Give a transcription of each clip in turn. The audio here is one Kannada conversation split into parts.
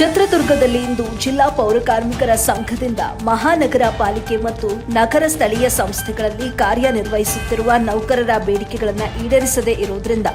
ಚಿತ್ರದುರ್ಗದಲ್ಲಿ ಇಂದು ಜಿಲ್ಲಾ ಪೌರ ಕಾರ್ಮಿಕರ ಸಂಘದಿಂದ ಮಹಾನಗರ ಪಾಲಿಕೆ ಮತ್ತು ನಗರ ಸ್ಥಳೀಯ ಸಂಸ್ಥೆಗಳಲ್ಲಿ ಕಾರ್ಯನಿರ್ವಹಿಸುತ್ತಿರುವ ನೌಕರರ ಬೇಡಿಕೆಗಳನ್ನು ಈಡೇರಿಸದೇ ಇರುವುದರಿಂದ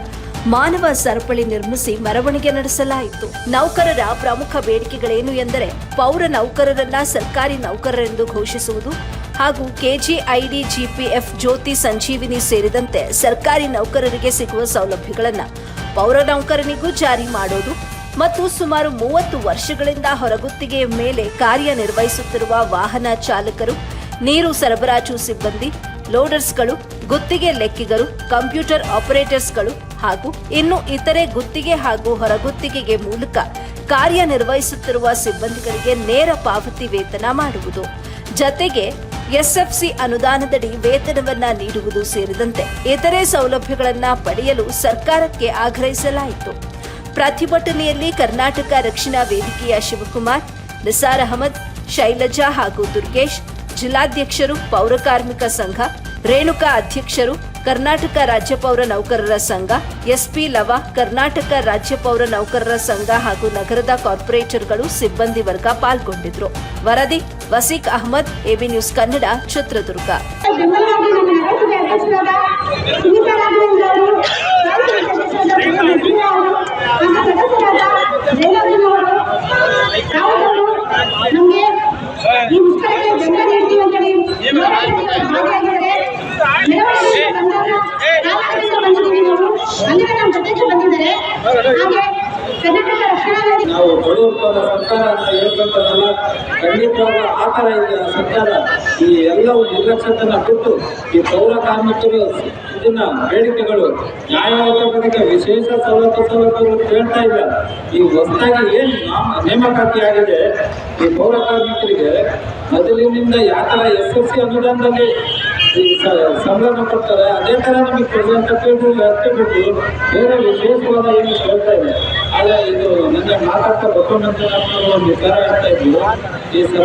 ಮಾನವ ಸರಪಳಿ ನಿರ್ಮಿಸಿ ಮೆರವಣಿಗೆ ನಡೆಸಲಾಯಿತು. ನೌಕರರ ಪ್ರಮುಖ ಬೇಡಿಕೆಗಳೇನು ಎಂದರೆ ಪೌರ ನೌಕರರನ್ನ ಸರ್ಕಾರಿ ನೌಕರರೆಂದು ಘೋಷಿಸುವುದು ಹಾಗೂ ಕೆಜಿಐಡಿ ಜಿಪಿಎಫ್ ಜ್ಯೋತಿ ಸಂಜೀವಿನಿ ಸೇರಿದಂತೆ ಸರ್ಕಾರಿ ನೌಕರರಿಗೆ ಸಿಗುವ ಸೌಲಭ್ಯಗಳನ್ನು ಪೌರ ನೌಕರನಿಗೂ ಜಾರಿ ಮಾಡೋದು ಮತ್ತು ಸುಮಾರು ಮೂವತ್ತು ವರ್ಷಗಳಿಂದ ಹೊರಗುತ್ತಿಗೆಯ ಮೇಲೆ ಕಾರ್ಯನಿರ್ವಹಿಸುತ್ತಿರುವ ವಾಹನ ಚಾಲಕರು, ನೀರು ಸರಬರಾಜು ಸಿಬ್ಬಂದಿ, ಲೋಡರ್ಸ್ಗಳು, ಗುತ್ತಿಗೆ ಲೆಕ್ಕಿಗರು, ಕಂಪ್ಯೂಟರ್ ಆಪರೇಟರ್ಸ್ಗಳು ಹಾಗೂ ಇನ್ನು ಇತರೆ ಗುತ್ತಿಗೆ ಹಾಗೂ ಹೊರಗುತ್ತಿಗೆಗೆ ಮೂಲಕ ಕಾರ್ಯನಿರ್ವಹಿಸುತ್ತಿರುವ ಸಿಬ್ಬಂದಿಗಳಿಗೆ ನೇರ ಪಾವತಿ ವೇತನ ಮಾಡುವುದು. ಜತೆಗೆ ಎಸ್ಎಫ್ಸಿ ಅನುದಾನದಡಿ ವೇತನವನ್ನ ನೀಡುವುದು ಸೇರಿದಂತೆ ಇತರೆ ಸೌಲಭ್ಯಗಳನ್ನ ಪಡೆಯಲು ಸರ್ಕಾರಕ್ಕೆ ಆಗ್ರಹಿಸಲಾಯಿತು. ಪ್ರತಿಭಟನೆಯಲ್ಲಿ ಕರ್ನಾಟಕ ರಕ್ಷಣಾ ವೇದಿಕೆಯ ಶಿವಕುಮಾರ್, ನಿಸಾರ್ ಅಹಮದ್, ಶೈಲಜಾ ಹಾಗೂ ದುರ್ಗೇಶ್, ಜಿಲ್ಲಾಧ್ಯಕ್ಷರು ಪೌರಕಾರ್ಮಿಕ ಸಂಘ, ರೇಣುಕಾ ಅಧ್ಯಕ್ಷರು, ಕರ್ನಾಟಕ ರಾಜ್ಯ ಪೌರ ನೌಕರರ ಸಂಘ, ಎಸ್ಪಿ ಲವ, ಕರ್ನಾಟಕ ರಾಜ್ಯ ಪೌರ ನೌಕರರ ಸಂಘ ಹಾಗೂ ನಗರದ ಕಾರ್ಪೊರೇಟರ್ಗಳು ಸಿಬ್ಬಂದಿ ವರ್ಗ ಪಾಲ್ಗೊಂಡಿದ್ರು. ವರದಿ, Waseeq Ahmed A B news Kannada Chitradurga সঙ্গে ನಾವು ಬಡವರ ಸರ್ಕಾರ ಅಂತ ಹೇಳ್ಬೇಕಲ್ಲ ಖಂಡಿತವಾಗ ಆ ಥರ ಇದೆ ಸರ್ಕಾರ. ಈ ಎಲ್ಲವೂ ನಿರ್ಲಕ್ಷ್ಯತನ ಬಿಟ್ಟು ಈ ಪೌರ ಕಾರ್ಮಿಕರು ಇದನ್ನ ಬೇಡಿಕೆಗಳು ನ್ಯಾಯಯುತಗಳಿಗೆ ವಿಶೇಷ ಸವಲತ್ತು ಸೌಲಭ್ಯಗಳು ಕೇಳ್ತಾ ಇಲ್ಲ. ಈ ಹೊಸದಾಗಿ ಏನು ನೇಮಕಾತಿ ಆಗಿದೆ, ಈ ಪೌರ ಕಾರ್ಮಿಕರಿಗೆ ಮೊದಲಿನಿಂದ ಯಾವ ಥರ ಎಸ್ ಎಸ್ ಸಿ ಅನುದಾನದಲ್ಲಿ ಸಂಬಳನ ಕೊಡ್ತಾರೆ, ಅದೇ ಥರ ನಮಗೆ ಪ್ರೆಸೆಂಟ್ ಅಷ್ಟೇ ಬಿಟ್ಟು ಬೇರೆ ವಿಶೇಷವಾದ ಏನು ಕೇಳ್ತಾ ಇದು ನನ್ನ ಮಾತಾಡ್ತಾ ಗೊತ್ತುಂಟಂತ ನಾನು ನಿರ್ಧಾರ ಆಗ್ತಾ ಇದ್ದೀವಿ ಈ ಸಲ